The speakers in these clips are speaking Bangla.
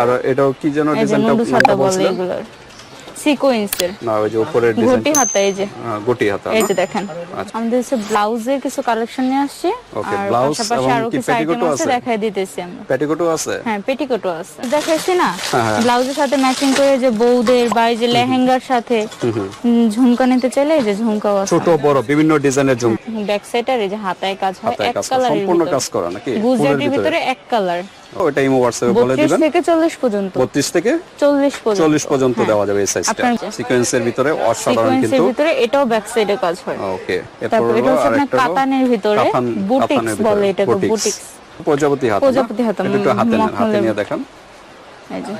আর এটাও কি যেন ডিজাইনটা বলে বলছিলেন সিকোয়েন্সের না ওই যে উপরের ডিজাইন ঘটি হাতা এই যে। গুটি হাতা এই যে দেখেন। আমাদের হচ্ছে ব্লাউজের কিছু কালেকশন নিয়ে আসছে। Okay, আর এবং আরও কি কিছু আইটেম আছে? দেখাই দিতেছি আমরা। পেটিকোটও আছে? হ্যাঁ পেটিকোটও আছে। দেখাইছি না? হ্যাঁ, হ্যাঁ। ব্লাউজের সাথে ম্যাচিং করে যে বউদের বা এই যে লেহেঙ্গার সাথে ঝুমকা নিতে চাইলে এই যে ঝুমকাও আছে। ছোট বড় বিভিন্ন ডিজাইনের জুম ব্যাক সাইড আর এই যে হাতায় কাজ হয় এক কালারের সম্পূর্ণ কাজ করা নাকি? গুজরাটির ভিতরে? এক কালার ওটা ইমো হোয়াটসঅ্যাপে বলে দিবেন। থেকে চল্লিশ পর্যন্ত। 32 থেকে চল্লিশ পর্যন্ত। চল্লিশ পর্যন্ত হ্যাঁ। দেওয়া যাবে এই সাইজটা সিকোয়েন্সের ভিতরে অসাধারণ সিকোয়েন্সের ভিতরে এটাও ব্যাক সাইডে কাজ হয়। ওকে তারপর এটা হচ্ছে আপনার কাতানের ভিতরে। বুটিক্স বলে এটাকে বুটিক্স। প্রজাপতি হাতা প্রজাপতি হাতা, একটু হাতে হাতে নিয়ে দেখান। এই যে।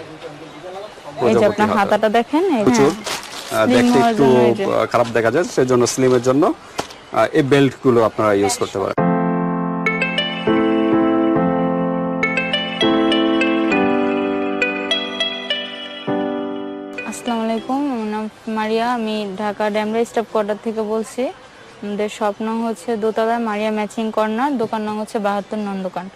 এই যে আপনার হাতাটা দেখেন প্রচুর। হ্যাঁ। দেখতে একটু খারাপ দেখা যায় সেজন্য স্লিমের জন্য এই বেল্টগুলো আপনারা ইউজ করতে পারেন। মারিয়া আমি ঢাকা ড্যামরা স্টাফ কোয়ার্টার থেকে বলছি। আমাদের স্বপ্ন হচ্ছে দোতলায় মারিয়া ম্যাচিং কর্নার দোকান নাম হচ্ছে বাহাত্তর নন দোকান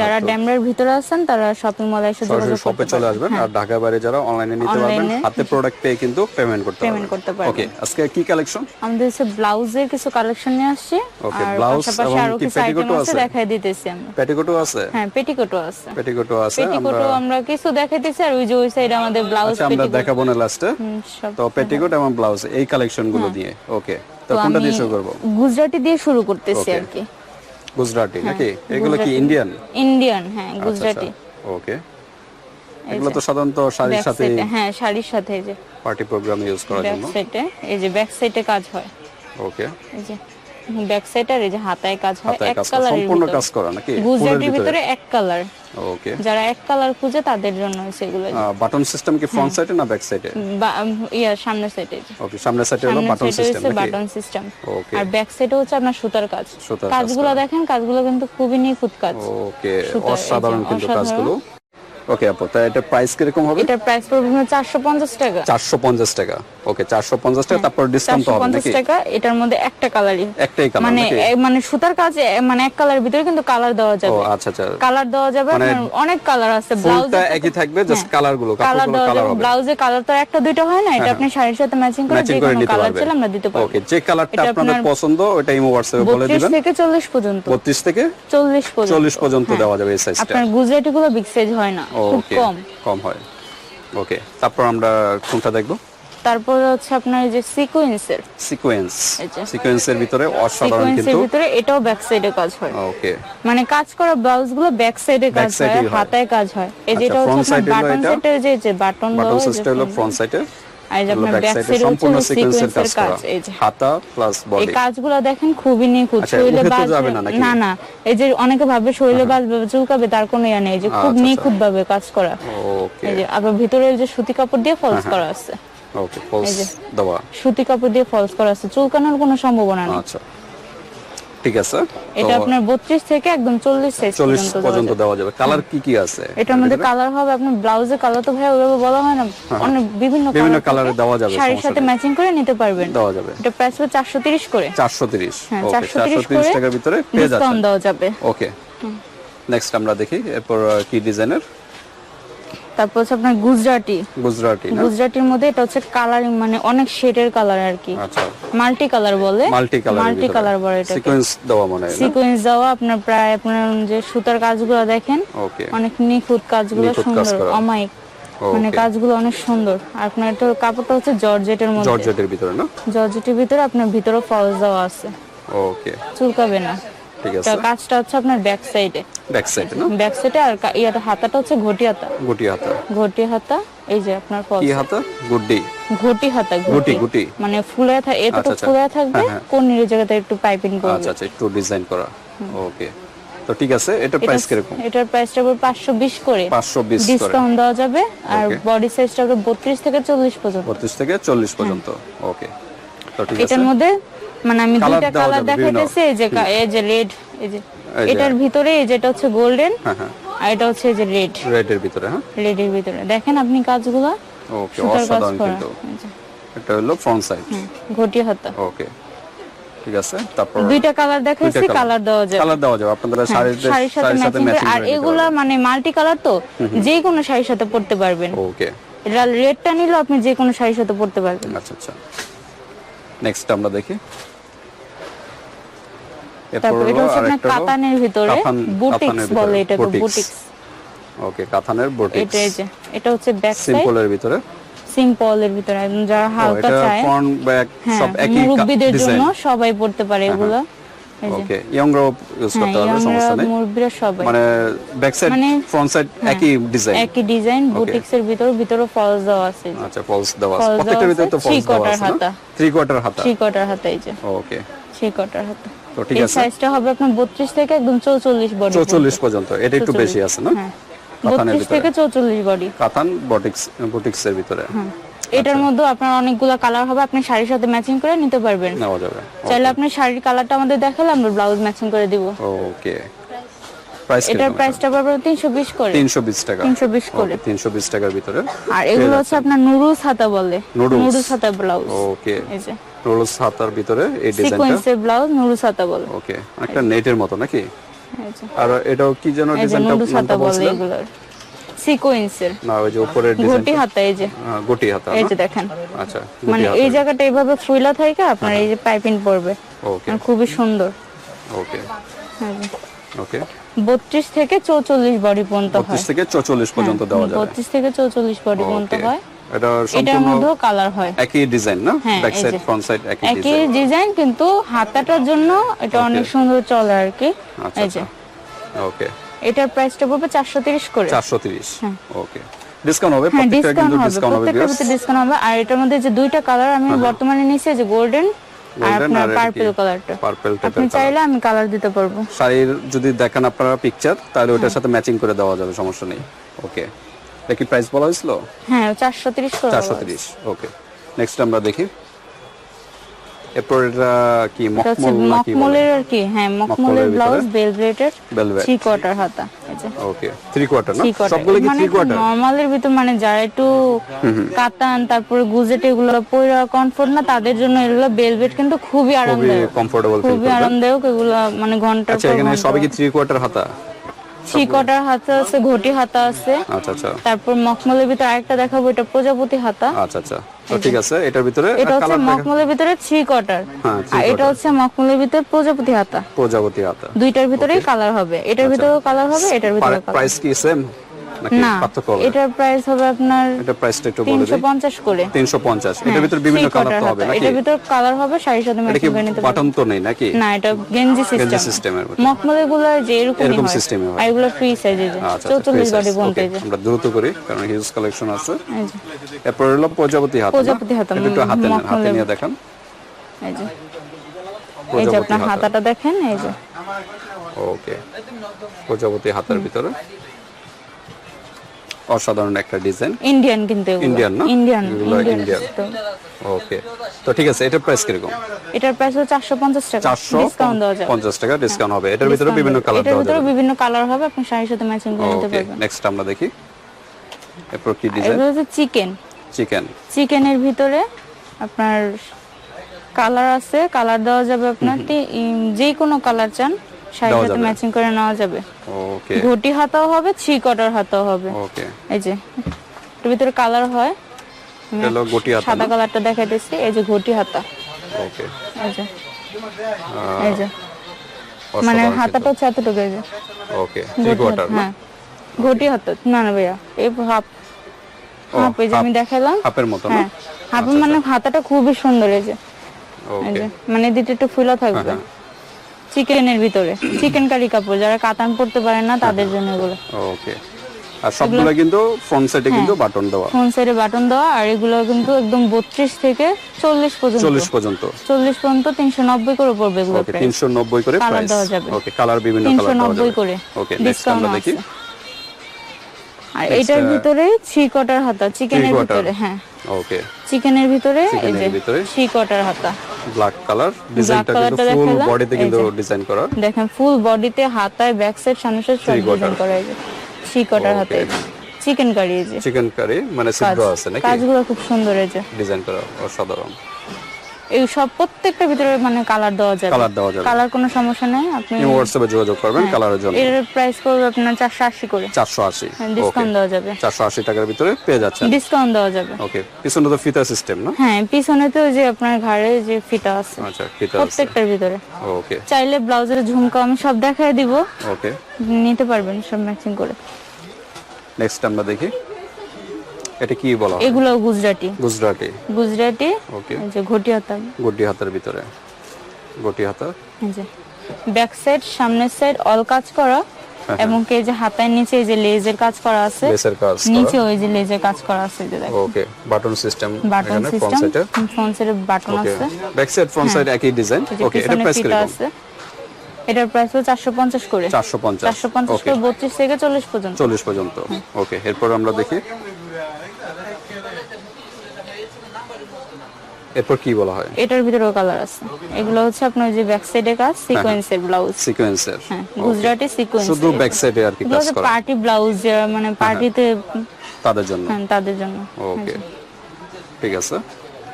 যারা ড্যামরার ভিতরে আছেন তারা শপিং মলে এসে যোগাযোগ শপে চলে আসবেন হ্যাঁ, আর ঢাকা বাইরে যারা অনলাইনে নিতে পারবেন হাতে প্রোডাক্ট পেয়ে কিন্তু পেমেন্ট করতে Payment করতে পারবেন। ওকে আজকে কি কালেকশন আমাদের হচ্ছে ব্লাউজের কিছু কালেকশন নিয়ে আসছে। Okay, আর এবং আরও কি কিছু আছে? দেখাই দিতেছি আমরা। পেটিকোটও আছে? হ্যাঁ পেটিকোটও আছে। পেটিকোটও আছে পেটিকোটও আমরা কিছু দেখাইতেছি আর ওই যে ওই সাইড আমাদের ব্লাউজ আচ্ছা আমরা দেখাবো না লাস্টে তো পেটিকোট এবং ব্লাউজ এই কালেকশনগুলো দিয়ে। ওকে তো কোনটা আমি দিয়ে শুরু করব? গুজরাটি দিয়ে শুরু করতেছি আর কি। গুজরাটি নাকি? এগুলো কি ইন্ডিয়ান ইন্ডিয়ান হ্যাঁ গুজরাটি। ওকে এগুলো তো সাধারণত শাড়ির সাথে হ্যাঁ শাড়ির সাথে এই যে পার্টি প্রোগ্রামে ইউজ করার ব্যাক জন্য। সাইডে এই যে ব্যাক সাইডে কাজ হয়। ওকে এই যে ব্যাক সাইড আর এই যে হাতায় কাজ হয় এক কালারের সম্পূর্ণ কাজ করা নাকি? গুজরাটির ভিতরে? এক কালার ওকে যারা এক কালার খুঁজে তাদের জন্য হচ্ছে বাটন সিস্টেম কি ফ্রন্ট সাইডে না ব্যাক সাইডে ইয়া সামনের সাইডে ওকে সামনের সাইডে হলো বাটন সিস্টেম নাকি? বাটন সিস্টেম ওকে আর ব্যাক সাইডে হচ্ছে আপনার সুতার কাজ। কাজগুলো দেখেন কাজগুলো কিন্তু খুবই নিখুঁত কাজ। ওকে অসাধারণ কিন্তু। কাজগুলো। ওকে আপু তা এটা প্রাইস কীরকম হবে? এটার প্রাইস পড়বে চারশো পঞ্চাশ টাকা। চারশো পঞ্চাশ টাকা। ওকে চারশো পঞ্চাশ টাকা তারপর ডিসকাউন্ট হবে পঞ্চাশ নাকি? টাকা এটার মধ্যে একটা কালারই একটাই কালার মানে মানে সুতার কাজ মানে এক কালারের ভিতরে কিন্তু কালার দেওয়া ও আচ্ছা আচ্ছা। কালার দেওয়া যাবে মানে অনেক কালার আছে ব্লাউজে একই থাকবে জাস্ট কালারগুলো কালার কালার হবে। ব্লাউজে কালার তো একটা দুইটা হয় না এটা আপনি শাড়ির সাথে ম্যাচিং করে যে কোনো কালার চাইলে আমরা দিতে পারব ওকে যে কালারটা আপনাদের পছন্দ ওটা ইমো হোয়াটসঅ্যাপে বলে দিবেন। থেকে চল্লিশ পর্যন্ত। 32 থেকে চল্লিশ পর্যন্ত। 40 পর্যন্ত দেওয়া যাবে এই সাইজটা আপনার গুজরাটি গুলো বিগ সাইজ হয় না। খুব কম। কম হয়। ওকে তারপর আমরা কোনটা দেখব? তারপর হচ্ছে আপনার যে সিকোয়েন্সের সিকোয়েন্স সিকোয়েন্সের ভিতরে অসাধারণ সিকোয়েন্সের কিন্তু ভিতরে এটাও ব্যাক সাইডে কাজ হয়। ওকে মানে কাজ করা ব্লাউজগুলো ব্যাক সাইডে কাজ হয় হাতায় কাজ হয়। এই আচ্ছা, যেটা হচ্ছে বাটন? সেটের যে যে বাটন বাটন দেওয়া হলো ফ্রন্ট সাইডে আর যে আপনার ব্যাক সাইডে সম্পূর্ণ সিকোয়েন্সের কাজ করা। এই যে। হাতা প্লাস এই কাজগুলো দেখেন খুবই নিখুঁত আচ্ছা, শরীরে না না এই যে অনেকে ভাবে শরীরে বাজ চুলকাবে তার কোনো ইয়া নেই যে খুব আচ্ছা, নিখুঁত ভাবে কাজ করা। ওকে এই যে আবার ভিতরে যে সুতি কাপড় দিয়ে ফলস হ্যাঁ, করা আছে। ওকে ফলস দেওয়া। সুতি কাপড় দিয়ে ফলস করা আছে চুলকানোর কোনো সম্ভাবনা নেই। আচ্ছা। ঠিক আছে? এটা আপনার বত্রিশ থেকে একদম চল্লিশ সাইজ চল্লিশ পর্যন্ত দেওয়া যাবে। কালার কি কি আছে? এটার মধ্যে কালার হবে আপনার ব্লাউজে কালার তো ভাই ওইভাবে বলা হয় না। অনেক বিভিন্ন হ্যাঁ, বিভিন্ন কালারে দেওয়া যাবে, শাড়ির সাথে ম্যাচিং করে নিতে পারবেন। দেওয়া যাবে। এটা প্রাইস হবে চারশো তিরিশ করে। চারশো তিরিশ। হ্যাঁ ওকে চারশো চারশো তিরিশ তিরিশ করে টাকার ভিতরে পেয়ে ডিসকাউন্ট দেওয়া যাবে। ওকে নেক্সট আমরা দেখি এরপর কি ডিজাইনের তারপর হচ্ছে আপনার গুজরাটি। গুজরাটি গুজরাটির মধ্যে এটা হচ্ছে কালারিং মানে অনেক শেডের কালার আর কি। আচ্ছা। মাল্টি কালার বলে। মাল্টি কালার মাল্টি কালার বলে এটা সিকোয়েন্স দেওয়া মনে সিকোয়েন্স দেওয়া আপনার প্রায় আপনার যে সুতার কাজগুলো দেখেন অনেক নিখুঁত কাজগুলো সুন্দর। অমায়িক। মানে কাজগুলো অনেক সুন্দর। আর আপনার এটা কাপড়টা হচ্ছে জর্জেটের মধ্যে। জর্জেটের ভিতরে না? জর্জেটের ভিতরে আপনার ভিতরে ফলস দেওয়া আছে। ওকে চুলকাবে না। ঠিক আছে। কাজটা হচ্ছে আপনার ব্যাক সাইডে ব্যাক সাইড না ব্যাক সাইডে আর ইয়াটা হাতাটা হচ্ছে ঘটি হাতা। গুটি হাতা। ঘটি হাতা এই যে আপনার ফলস কি হাতা? গুড্ডি ঘটি হাতা গুটি গুটি মানে ফুলে থাকে এতটুকু আচ্ছা, আচ্ছা। ফুলে থাকবে হ্যাঁ, হ্যাঁ। কোন জায়গাতে একটু পাইপিং করবে। আচ্ছা আচ্ছা একটু ডিজাইন করা। ওকে তো ঠিক আছে এটা প্রাইস কীরকম? এটার প্রাইসটা পাঁচশো বিশ করে। পাঁচশো বিশ করে। ডিসকাউন্ট দেওয়া যাবে আর বডি সাইজটা হবে বত্রিশ থেকে চল্লিশ পর্যন্ত। বত্রিশ থেকে চল্লিশ পর্যন্ত। ওকে তো ঠিক আছে। এটার মধ্যে মানে আমি দুইটা কালার দেখাইতেছি এই যে এই যে রেড এই যে এটার ভিতরে এই যেটা হচ্ছে গোল্ডেন হ্যাঁ হ্যাঁ। আর এটা হচ্ছে এই যে রেড রেডের ভিতরে হ্যাঁ? রেডের ভিতরে। দেখেন আপনি কাজগুলো? ওকে অসাধারণ কিন্তু। এটা হলো ফ্রন্ট সাইড ঘটি হাতা। ওকে ঠিক আছে তারপর দুইটা কালার দেখাইছি কালার দেওয়া যাবে। কালার দেওয়া যাবে আপনাদের হ্যাঁ, শাড়ির সাথে ম্যাচিং আর এগুলা মানে মাল্টি কালার তো যে কোনো শাড়ির সাথে পরতে পারবেন। ওকে এটা রেডটা নিলে আপনি যে কোনো শাড়ির সাথে পরতে পারবেন। আচ্ছা আচ্ছা। নেক্সট আমরা দেখি। তারপর এটা হচ্ছে আপনার কাতানের ভিতরে বুটিক্স বলে এটা তো বুটিক্স। ওকে কাতানের বুটিক্স। এটা যে এটা হচ্ছে ব্যাক সাইড। সিম্পলের ভিতরে। সিম্পলের ভিতরে একদম যারা হালকা চায়। ফ্রন্ট ব্যাক হ্যাঁ সব একই মুরব্বীদের ডিজাইন জন্য সবাই পড়তে পারে এগুলো। ওকে ইয়ংরাও ইউজ হ্যাঁ করতে পারবে সমস্যা নেই। মুরব্বীরা সবাই। মানে ব্যাক সাইড মানে- ফ্রন্ট সাইড একই ডিজাইন একই ডিজাইন বুটিক্স এর ভিতরে ভিতরে ফলস দেওয়া আছে। এই আচ্ছা ফলস দেওয়া আছে। প্রত্যেকটার ভিতরে তো ফলস three দেওয়া quarter আছে হাতা। থ্রি কোয়ার্টার হাতা। থ্রি কোয়ার্টার হাতা এই যে। ওকে। থ্রি কোয়ার্টার হাতা। তো ঠিক আছে। সাইজটা হবে আপনার 32 থেকে একদম 44 বডি 44 পর্যন্ত। এটা একটু বেশি আছে না? হ্যাঁ। কাতানের 32 ভিতরে। থেকে 44 বডি কাতান বটিক্স বুটিক্স এর ভিতরে এটার আচ্ছা। মধ্যে আপনার অনেকগুলো কালার হবে। আপনি শাড়ির সাথে ম্যাচিং করে নিতে পারবেন। নেওয়া যাবে। চাইলে আপনি শাড়ির কালারটা আমাদের দেখালে আমরা ব্লাউজ ম্যাচিং করে দিব। ওকে প্রাইস এটার প্রাইসটা পড়বে 320 করে। 320 টাকা। 320 করে। 320 টাকার ভিতরে। আর এগুলো হচ্ছে আপনার নুরুস হাতা বলে। নুরুস হাতা ব্লাউজ ওকে এই যে। রোলস হাতার ভিতরে এই ডিজাইনটা? সিকোয়েন্সের ব্লাউজ নুরুস হাতা বলে। ওকে একটা নেটের মতো নাকি? আর এটাও কি যেন ডিজাইনটা নুরুস হাতা বলে এগুলোর। সিকোয়েন্সের। না ওই যে উপরের ডিজাইন ঘটি হাতা এই যে। গটি হাতা এই যে দেখেন। আচ্ছা মানে এই জায়গাটা এইভাবে ফুইলা থাকে আপনার এই যে পাইপিং পড়বে। ওকে। খুবই সুন্দর। ওকে। হ্যাঁ ওকে। 32 থেকে 44 বডি পর্যন্ত হয়। 32 থেকে 44 পর্যন্ত দেওয়া যাবে। 32 থেকে 44 বডি পর্যন্ত হয়। এটা সম্পূর্ণ কালার হয়। একই ডিজাইন না? হ্যাঁ, ব্যাক সাইড ফ্রন্ট সাইড একই একই ডিজাইন ডিজাইন কিন্তু হাতাটার জন্য এটা অনেক সুন্দর চলে আর কি। এই যে। ওকে এটার প্রাইসটা পড়বে 430 করে। 430 ওকে ডিসকাউন্ট হবে হ্যাঁ প্রত্যেকটা কিন্তু ডিসকাউন্ট হবে প্রত্যেকটার ডিসকাউন্ট হবে। আর এটার মধ্যে যে দুইটা কালার আমি বর্তমানে নিয়েছি যে গোল্ডেন আর আপনার আর এটা পার্পল কালারটা পার্পল আপনি চাইলে আমি কালার দিতে পারব। শাড়ির যদি দেখান আপনারা পিকচার তাহলে হ্যাঁ। ওটার সাথে ম্যাচিং করে দেওয়া যাবে সমস্যা নেই। ওকে এটা কি প্রাইস বলা হয়েছিল? হ্যাঁ 430 করে চারশো তিরিশ ওকে নেক্সট আমরা দেখি। এরপর এটা কি মখমল নাকি মখমলের আর কি হ্যাঁ মখমলের ব্লাউজ? বেলভেটের থ্রি কোয়ার্টার হাতা ওকে থ্রি কোয়ার্টার না? সবগুলো কি থ্রি কোয়ার্টার নরমালের ভিতর মানে যারা একটু কাতান তারপরে গুজেট এগুলো পরে কমফোর্ট না তাদের জন্য এগুলো বেলভেট কিন্তু খুবই আরামদায়ক। খুবই কমফোর্টেবল খুবই আরামদায়ক এগুলো মানে ঘণ্টার আচ্ছা এখানে ঘণ্টা। সবই কি থ্রি কোয়ার্টার হাতা? কোয়ার্টার হাতা আছে ঘটি হাতা আছে। আচ্ছা আচ্ছা। তারপর মখমলের ভিতরে আরেকটা দেখাবো এটা প্রজাপতি হাতা। আচ্ছা আচ্ছা। তো ঠিক আছে এটার ভিতরে এটা হচ্ছে মখমলের ভিতরে থ্রি কোয়ার্টার হ্যাঁ, আর এটা হচ্ছে মখমলের ভিতরে প্রজাপতি হাতা। প্রজাপতি হাতা। দুইটার ভিতরেই কালার হবে। এটার ভিতরেও কালার হবে এটার ভিতরে কালার প্রাইস কি সেম না এটার প্রাইস হবে আপনার এটা প্রাইসটা একটু বলে তিনশো দিই করে। 350 এটার ভিতরে বিভিন্ন কালার তো হবে নাকি? এটার ভিতর কালার হবে শাড়ির সাথে এটা কি ম্যাচিং করে নিতে বাটন তো নেই নাকি? না এটা গেঞ্জি গেঞ্জি সিস্টেমের মখমলেরগুলো যে এরকমই এরকম হয়। হয়। এগুলো ফ্রি সাইজে যে। আচ্ছা চৌচল্লিশ বডি বলতে যে আমরা দ্রুত করি কারণ হিউজ কালেকশন আছে। এরপর হলো প্রজাপতি হাতা প্রজাপতি হাতা, একটু হাতে হাতে নিয়ে দেখান। এই যে। এই যে আপনার হাতাটা দেখেন এই যে। ওকে প্রজাপতি হাতার ভিতরে। অসাধারণ একটা ডিজাইন ইন্ডিয়ান কিন্তু ইন্ডিয়ান না? ইন্ডিয়ান ইন্ডিয়ান ওকে তো। ঠিক আছে এটার প্রাইস কীরকম? এটার প্রাইস হচ্ছে চারশো পঞ্চাশ টাকা। চারশো ডিসকাউন্ট দেওয়া যাবে। পঞ্চাশ টাকা ডিসকাউন্ট হবে। এটার ভিতরে বিভিন্ন কালার এটার ভিতরে বিভিন্ন কালার হবে আপনি শাড়ির সাথে ম্যাচিং করে নিতে ওকে পারবেন। নেক্সট আমরা দেখি। এরপর কি ডিজাইন এগুলো হচ্ছে চিকেন চিকেন চিকেনের ভিতরে আপনার কালার আছে কালার দেওয়া যাবে আপনার যে কোনো কালার চান। শাড়ির সাথে ম্যাচিং করে নেওয়া যাবে। ওকে ঘটি হাতাও হবে থ্রি কটার হাতাও হবে। ওকে এই যে ভিতরে কালার হয়। হলো গটি হাতা সাদা কালারটা দেখাইতেছি এই যে ঘটি হাতা। ওকে এই যে। এই যে। মানে হাতাটা হচ্ছে এতটুকু এই যে। ওকে থ্রি কোয়ার্টার হ্যাঁ। ঘটি হাতা না না ভাইয়া এই হাফ হাফ এই যে আমি দেখালাম। হাফের মতো না? হ্যাঁ হাফ মানে হাতাটা খুবই সুন্দর এই যে। মানে দিতে একটু ফুলা থাকবে। হ্যাঁ, চিকেনের ভিতরে। চিকেন কারি কাপড় যারা কাতান পড়তে পারে না তাদের জন্য এগুলো। ওকে আর সবগুলো কিন্তু ফ্রন্ট সাইডে হ্যাঁ। কিন্তু বাটন দেওয়া। ফোন সাইডে বাটন দেওয়া আর এগুলো কিন্তু একদম বত্রিশ থেকে চল্লিশ পর্যন্ত। চল্লিশ পর্যন্ত। চল্লিশ পর্যন্ত তিনশো নব্বই করে পড়বে এগুলো ওকে তিনশো নব্বই করে Colour প্রাইস দেওয়া যাবে। ওকে কালার বিভিন্ন কালার দেওয়া যাবে। করে। ওকে নেক্সট আমরা দেখি। আর এটার ভিতরে থ্রি কটার হাতা চিকেনের ভিতরে হ্যাঁ। ওকে চিকেনের ভিতরে এই যে এর ভিতরে? থ্রি কটার হাতা। ব্ল্যাক কালার ডিজাইনটা কিন্তু ফুল বডিতে কিন্তু ডিজাইন করা। দেখেন ফুল বডিতে হাতায় ব্যাক সাইড সামনে সাইড সব ডিজাইন করা এই যে শিকটার হাতে চিকেন কারি এই যে। চিকেন কারি মানে সিদ্ধ আছে নাকি? কাজগুলো খুব সুন্দর এই যে। ডিজাইন করা অসাধারণ। এই সব প্রত্যেকটা ভিতরে মানে কালার দেওয়া যাবে। কালার দেওয়া যাবে। কালার কোনো সমস্যা নাই আপনি হোয়াটসঅ্যাপে যোগাযোগ করবেন কালারের জন্য। এর প্রাইস পড়বে আপনার চারশো আশি করে। চারশো আশি ডিসকাউন্ট দেওয়া যাবে। চারশো আশি টাকার ভিতরে পেয়ে যাচ্ছেন। ডিসকাউন্ট দেওয়া যাবে। ওকে পিছনে তো ফিতা সিস্টেম না? হ্যাঁ পিছনে তো যে আপনার ঘাড়ে যে ফিতা আছে। আচ্ছা ফিতা আছে। প্রত্যেকটার ভিতরে। ওকে চাইলে ব্লাউজের ঝুমকা আমি সব দেখায় দিব। ওকে নিতে পারবেন সব ম্যাচিং করে। নেক্সট আমরা দেখি। এটা কি বলা এগুলো গুজরাটি। গুজরাটি। গুজরাটি ওকে যে ঘটি হাতা গুড্ডি হাতের ভিতরে। গুড্ডি হাতা। যে ব্যাক সাইড সামনের সাইড অল কাজ করা হ্যাঁ, এবং কি যে হাতার নিচে এই যে লেজের কাজ করা আছে কাজ নিচে ওই যে লেজের কাজ করা আছে যে দেখো okay button system button system সাইডে ফ্রন্ট সাইডে বাটন আছে। ব্যাক সাইড ফ্রন্ট সাইড একই ডিজাইন ওকে এটা প্রাইস কীরকম এটার প্রাইস হলো চারশো পঞ্চাশ করে। 450 চারশো পঞ্চাশ ওকে করে বত্রিশ থেকে চল্লিশ পর্যন্ত। 40 পর্যন্ত। ওকে এরপর আমরা দেখি। এরপর কি বলা হয়? এটার ভিতরেও কালার আছে। এগুলো হচ্ছে আপনার যে ব্যাক সাইডে কাজ সিকোয়েন্সের ব্লাউজ সিকোয়েন্সের হ্যাঁ গুজরাটি সিকোয়েন্স শুধু ব্যাক সাইডে আর কি কাজ করা? পার্টি ব্লাউজ মানে পার্টিতে তাদের জন্য? হ্যাঁ তাদের জন্য। ওকে ঠিক আছে।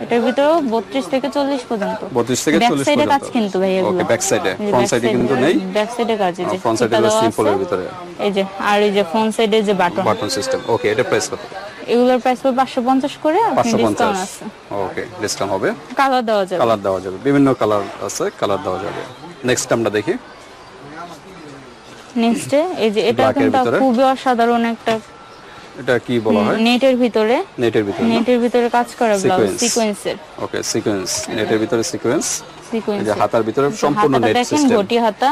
এটার ভিতরেও বত্রিশ থেকে চল্লিশ পর্যন্ত। 32 থেকে ব্যাক 40 সাইডে কাজ কিন্তু ভাই এগুলো। Side এ। Front side এ কিন্তু নেই? ব্যাক সাইডে কাজ এই যে ফ্রন্ট সাইডে সিম্পলের আছে। ভিতরে। এই যে আর এই যে ফ্রন্ট সাইডে যে বাটন বাটন সিস্টেম ওকে এটা প্রাইস কত এগুলোর প্রাইস পড়বে পাঁচশো পঞ্চাশ করে আপনি পাঁচশো ডিসকাউন্ট পঞ্চাশ। আছে। ওকে ডিসকাউন্ট হবে। কালার দেওয়া যাবে। কালার দেওয়া যাবে। বিভিন্ন কালার আছে কালার দেওয়া যাবে। নেক্সট আমরা দেখি। নেক্সটে এই যে এটা কিন্তু খুবই অসাধারণ একটা এটা কি বলা হয়? নেটের ভিতরে। নেটের ভিতরে নেটের ভিতরে কাজ করা ব্লাউজ. সিকোয়েন্সের ওকে সিকোয়েন্স নেটের ভিতরে সিকোয়েন্স এই সিকোয়েন্স যে হাতার ভিতরে সম্পূর্ণ নেট দেখেন সিস্টেম ঘটি হাতা।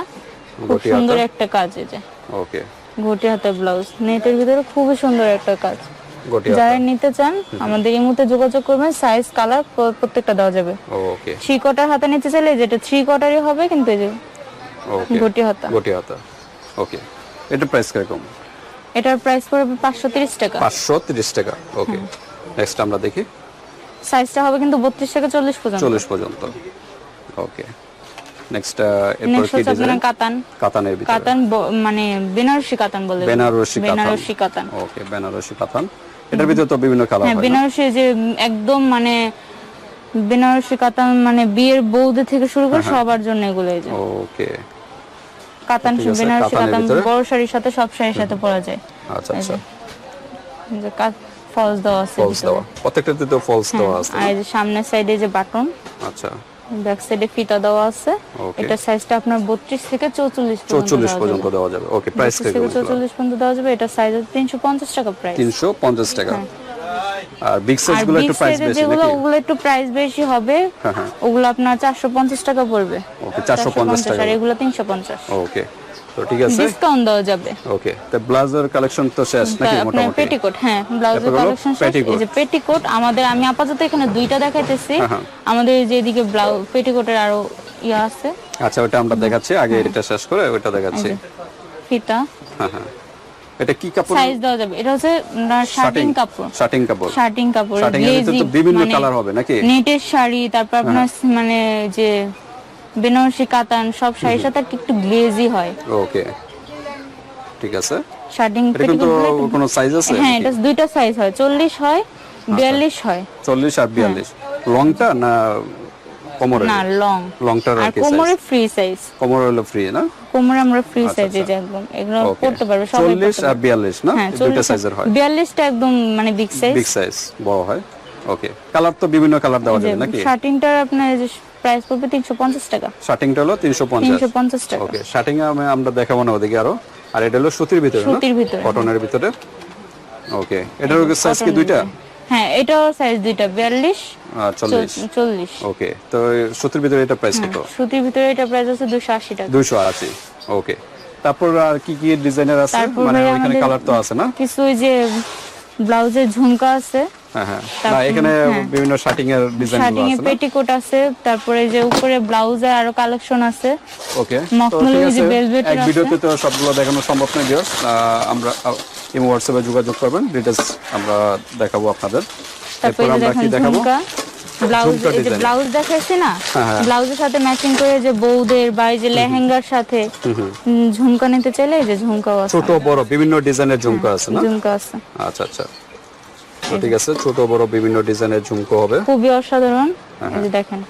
খুব সুন্দর একটা কাজ এই যে। ওকে ঘটি হাতা ব্লাউজ নেটের ভিতরে খুবই সুন্দর একটা কাজ। যারা নিতে চান আমাদের এই মুহূর্তে যোগাযোগ করবেন সাইজ কালার প্রত্যেকটা দেওয়া যাবে। ওকে। থ্রি কোয়ার্টার হাতা নিতে চাইলে যেটা থ্রি কোয়ার্টারই হবে কিন্তু এই যে হাতা। গটি হাতা। ওকে। এটা প্রাইস কীরকম? এটার প্রাইস পড়বে পাঁচশো তিরিশ টাকা। পাঁচশো তিরিশ টাকা। ওকে। নেক্সট আমরা দেখি। সাইজটা হবে কিন্তু বত্রিশ থেকে চল্লিশ পর্যন্ত। চল্লিশ পর্যন্ত। ওকে। নেক্সট এরপর কি ডিজাইন কাতান। কাতানের ভিতরে। কাতান মানে বেনারসি কাতান বলে। বেনারসি কাতান। বেনারসি কাতান। ওকে বেনারসি কাতান। এটার ভিতরে তো বিভিন্ন কালার হ্যাঁ হয়? বেনারসি যে একদম মানে বেনারসি কাতান মানে বিয়ের বৌদের থেকে শুরু হ্যাঁ, করে সবার জন্য এগুলো ওকে। কাতান বেনারসি কাতান বড় শাড়ির সাথে সব শাড়ির সাথে পরা যায়। আচ্ছা আচ্ছা। যে। ফলস দেওয়া আছে ফলস। দেওয়া। প্রত্যেকটাতে তো ফলস দেওয়া আছে আর এই যে সামনের সাইডে যে বাটন আচ্ছা। ব্যাক সাইডে ফিতা দেওয়া আছে। এটা সাইজটা আপনার বত্রিশ থেকে চৌচল্লিশ চৌচল্লিশ পর্যন্ত দেওয়া যাবে। ওকে প্রাইস থেকে কীরকম চৌচল্লিশ পর্যন্ত দেওয়া যাবে। এটা সাইজ তিনশো পঞ্চাশ টাকা প্রাইস তিনশো পঞ্চাশ টাকা। আর বিগ সাইজগুলো একটু প্রাইস বেশি যেগুলো ওগুলো একটু প্রাইস বেশি হবে হ্যাঁ, হ্যাঁ। ওগুলো আপনার চারশো পঞ্চাশ টাকা পড়বে। ওকে চারশো পঞ্চাশ টাকা। আর এগুলো তিনশো পঞ্চাশ। ওকে তো ঠিক আছে? ডিসকাউন্ট দেওয়া যাবে। ওকে তো ব্লাউজের কালেকশন তো শেষ নাকি মোটামুটি? পেটিকোট হ্যাঁ ব্লাউজের হলো এই যে পেটিকোট আমাদের আমি আপাতত এখানে দুইটা দেখাইতেছি। হ্যাঁ, হ্যাঁ। আমাদের যে এদিকে ব্লাউজ পেটিকোটের আরও ইয়া আছে। আচ্ছা ওটা আমরা দেখাচ্ছি। আগে এটা শেষ করে ওটা দেখাচ্ছি। ফিতা। হ্যাঁ হ্যাঁ। এটা কি কাপড়? সাইজ দেওয়া যাবে। এটা হচ্ছে শার্টিং কাপড়। শার্টিং কাপড়। শার্টিং কাপড় শার্টিং এর তো বিভিন্ন মানে কালার হবে নাকি? নেটের শাড়ি তারপর আপনার মানে যে বেনারসি কাতান সব শাড়ির সাথে একটু গ্লেজি হয়। ওকে। ঠিক আছে। শার্টিং কিন্তু কোনো সাইজ আছে? হ্যাঁ এটা দুইটা সাইজ হয়। চল্লিশ হয় বিয়াল্লিশ হয়। চল্লিশ আর বিয়াল্লিশ। লংটা না কোমরের? না লং লংটার আর কোমরে ফ্রি সাইজ কোমর হলো ফ্রি না? কোমরে আমরা ফ্রি আচ্ছা, সাইজে আচ্ছা। একদম। এগুলো পড়তে পারবে সবাই চল্লিশ পড়তে আর পারবে। বিয়াল্লিশ না? হ্যাঁ দুইটা সাইজের হয়। বিয়াল্লিশটা একদম মানে বিগ সাইজ বিগ সাইজ বড় হয়। ওকে কালার তো বিভিন্ন কালার দেওয়া যাবে নাকি? শার্টিংটার আপনার প্রাইস পড়বে তিনশো পঞ্চাশ টাকা। শার্টিংটা হলো তিনশো পঞ্চাশ। তিনশো পঞ্চাশ টাকা। ওকে শার্টিং আমরা দেখাবো না ওদিকে আরও। আর এটা হলো সুতির ভিতরে না? সুতির ভিতরে। কটনের ভিতরে। ওকে এটার সাইজ কি দুইটা? হ্যাঁ এটাও সাইজ দুইটা বিয়াল্লিশ আহ, চল্লিশ। চল্লিশ। ওকে তো সুতির ভিতরে এটা প্রাইস কত? সুতির ভিতরে এটা প্রাইস আছে দুশো আশি টাকা। দুইশো আশি। ওকে তারপর আর কি কি ডিজাইনের আছে? মানে আমাদের- কালার তো আছে না? কিছু যে ব্লাউজের ঝুমকা আছে। হ্যাঁ হ্যাঁ না এখানে হ্যাঁ। বিভিন্ন শার্টিং এর ডিজাইন শার্টিংগুলো এ পেটিকোট আছে তারপরে যে উপরে ব্লাউজের আরও কালেকশন আছে। ওকে মখমলের যে velvet এক ভিডিওতে তো সবগুলো দেখানো সম্ভব নয় ভিউয়ার্স আমরা ইমো হোয়াটসঅ্যাপে যোগাযোগ করবেন আমরা দেখাবো আপনাদের। তারপরে এরপর এই যে আমরা কি দেখাবো? ঝুমকা। ব্লাউজ ঝুমকা এই যে ব্লাউজ দেখাইছি না? হ্যাঁ, হ্যাঁ। ব্লাউজের সাথে ম্যাচিং করে যে বউদের বা এই যে লেহেঙ্গার সাথে ঝুমকা নিতে চাইলে এই যে ঝুমকাও আছে। ছোট বড় বিভিন্ন ডিজাইনের ঝুমকো আছে না? ঝুমকা আছে। আচ্ছা আচ্ছা। ঠিক আছে ছোট বড় বিভিন্ন ডিজাইনের ঝুমকো হবে। খুবই অসাধারণ হ্যাঁ, এই যে দেখেন।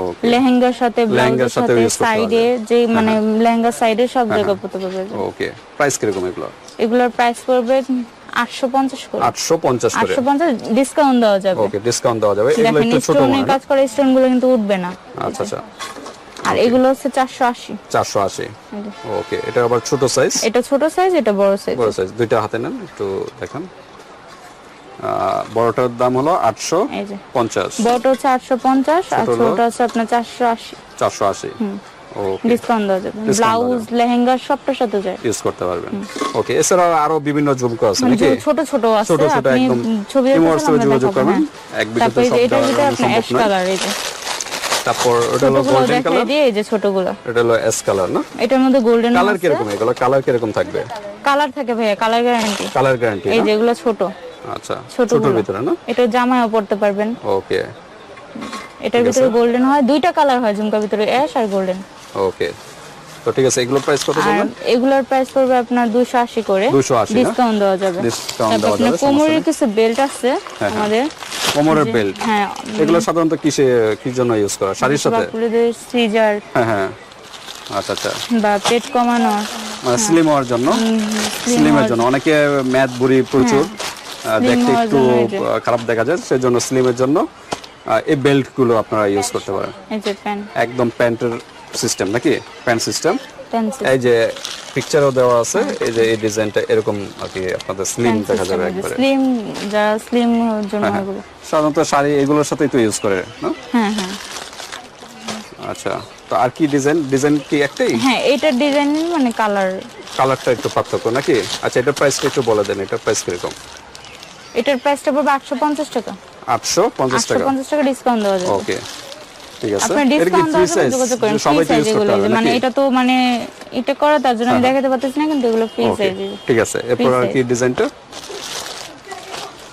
ওকে লেহেঙ্গার সাথে লেহেঙ্গার সাথে সাইডে যে মানে লেহেঙ্গার সাইডে সব জায়গায় পড়তে পারবে ওকে প্রাইস কীরকম এগুলো? এগুলোর প্রাইস পড়বে আটশো পঞ্চাশ করে। আটশো পঞ্চাশ করে। আটশো পঞ্চাশ ডিসকাউন্ট দেওয়া যাবে। ওকে ডিসকাউন্ট দেওয়া যাবে। এগুলো একটু ছোট মনে কাজ করে স্টোনগুলো কিন্তু উঠবে না। আচ্ছা আচ্ছা। আর এগুলো হচ্ছে চারশো আশি। চারশো আশি। ওকে এটা আবার ছোট সাইজ এটা ছোট সাইজ এটা বড় সাইজ বড় সাইজ দুইটা হাতে নেন একটু দেখেন। বড়টার দাম হলো বড়টা হচ্ছে আটশো পঞ্চাশ আর ছোট ছোটটা হচ্ছে আপনার চারশো আশি। চারশো আশি। ওকে ডিসকাউন্ট দেওয়া যাবে। ব্লাউজ লেহেঙ্গা সবটার সাথে যায়। ইউজ করতে পারবেন। ওকে এছাড়া আরও বিভিন্ন ঝুমকো আছে মানে নাকি? ছোট ছোট আছে। ছোট ছোট একদম ছবি হোয়াটসঅ্যাপে যোগাযোগ করবেন? হ্যাঁ। এক সব অ্যাশ কালার এই যে। তারপর এটা হলো গোল্ডেন কালার দিয়ে এই যে ছোটগুলো। এটা হলো এস কালার না? এটার মধ্যে গোল্ডেন কালার এগুলো? কালার কীরকম থাকবে? কালার থাকে ভাইয়া কালার গ্যারান্টি কালার গ্যারান্টি এই যেগুলো ছোট। আচ্ছা ছোটর ভিতরে না? এটা জামায়ও পড়তে পারবেন। ওকে। এটার ভিতরে গোল্ডেন হয় দুইটা কালার হয় ঝুমকার ভিতরে অ্যাশ আর গোল্ডেন ওকে। তো ঠিক আছে এগুলোর প্রাইস কত এগুলোর প্রাইস পড়বে আপনার দুশো আশি করে। 280 ডিসকাউন্ট দেওয়া যাবে। তারপর দেওয়া যাবে, কোমরের কিছু বেল্ট আছে আমাদের। কোমরের বেল্ট হ্যাঁ। এগুলো সাধারণত কিসে কি জন্য ইউজ করা? শাড়ির সাথে? সিজার হ্যাঁ হ্যাঁ। আচ্ছা আচ্ছা। বা পেট কমানো মানে স্লিম হওয়ার জন্য? স্লিমের জন্য। অনেকে ম্যাথ বুড়ি প্রচুর। দেখতে একটু খারাপ দেখা যায় সেজন্য স্লিমের জন্য এই বেল্টগুলো আপনারা ইউজ করতে পারেন। একদম প্যান্টের সিস্টেম নাকি? প্যান্ট সিস্টেম এই যে পিকচারও দেওয়া আছে এই যে এই ডিজাইনটা এরকম আর কি আপনাদের স্লিম দেখা যাবে একবারে। স্লিম যারা স্লিম জন্য হ্যাঁ, এগুলো। সাধারণত শাড়ি এগুলোর সাথেই তো ইউজ করে না হ্যাঁ হ্যাঁ। আচ্ছা তো আর কি ডিজাইন ডিজাইন কি একটাই? হ্যাঁ এইটার ডিজাইন মানে কালার কালারটা একটু পার্থক্য নাকি? আচ্ছা এটার প্রাইসটা একটু বলে দেন এটা প্রাইস কীরকম? এটার প্রাইসটা পড়বে আটশো পঞ্চাশ টাকা। আটশো পঞ্চাশ আটশো টাকা পঞ্চাশ টাকা ডিসকাউন্ট দেওয়া যাবে। ওকে ঠিক আছে। আপনার ডিসকাউন্ট দেওয়া যোগাযোগ করেন। সবাই ইউজ করতে পারবে মানে এটা তো মানে এটা করা তার জন্য আমি দেখাতে পারতেছি না কিন্তু এগুলো ফ্রি সাইজ ঠিক আছে। এরপর আর কি ডিজাইনটা?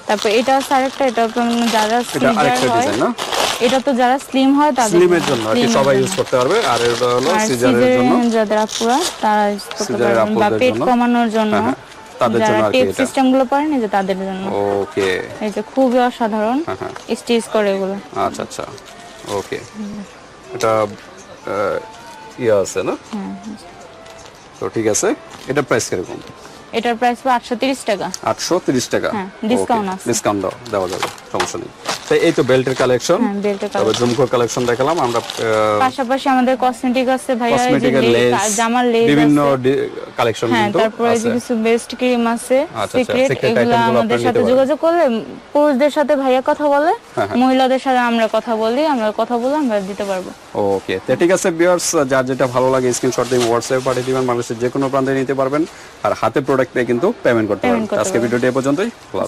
তারপর এটা আছে আরেকটা এটা আপনার যারা এটা আরেকটা হয় ডিজাইন না? এটা তো যারা স্লিম হয় তাদের স্লিমের জন্য। আর কি সবাই ইউজ করতে পারবে। আর এটা হলো সিজারের জন্য। যাদের আপুরা তারা use করতে পারবেন। বা পেট কমানোর জন্য। হ্যাঁ, হ্যাঁ, তাদের জন্য আর কি এটা। সিস্টেমগুলো পারেন এই যে তাদের জন্য। ওকে। এই যে খুবই অসাধারণ হ্যাঁ, হ্যাঁ। স্টিচ করে এগুলো। আচ্ছা আচ্ছা। ওকে। এটা ইয়া ইয়ে আছে না? হ্যাঁ, তো ঠিক আছে। এটা প্রাইস কীরকম? এটার প্রাইস আটশো তিরিশ টাকা। আটশো তিরিশ টাকা? হ্যাঁ, discount আছে। ডিসকাউন্ট দেওয়া যাবে সমস্যা নেই। তো এই তো বেল্টের কালেকশন হ্যাঁ বেল্টের তবে ঝুমকোর কালেকশন দেখালাম আমরা পাশাপাশি আমাদের কসমেটিক আছে ভাইয়া এই যে লেস জামার লেস বিভিন্ন কালেকশন হ্যাঁ কিন্তু তারপরে যে কিছু বেস্ট ক্রিম আছে আচ্ছা, আচ্ছা, সিক্রেট এগুলো আমাদের সাথে যোগাযোগ করলে পুরুষদের সাথে ভাইয়া কথা বলে হ্যাঁ, মহিলাদের সাথে আমরা কথা বলি আমরা কথা বলে আমরা দিতে পারব। ওকে তো ঠিক আছে ভিউয়ার্স যার যেটা ভালো লাগে স্ক্রিনশট দিয়ে হোয়াটসঅ্যাপে পাঠিয়ে দিবেন বাংলাদেশের যে কোনো প্রান্তে নিতে পারবেন। আর হাতে প্রোডাক্ট পেয়ে কিন্তু পেমেন্ট করতে পারেন। পারবেন আজকে ভিডিওটি এ পর্যন্তই। আল্লাহ।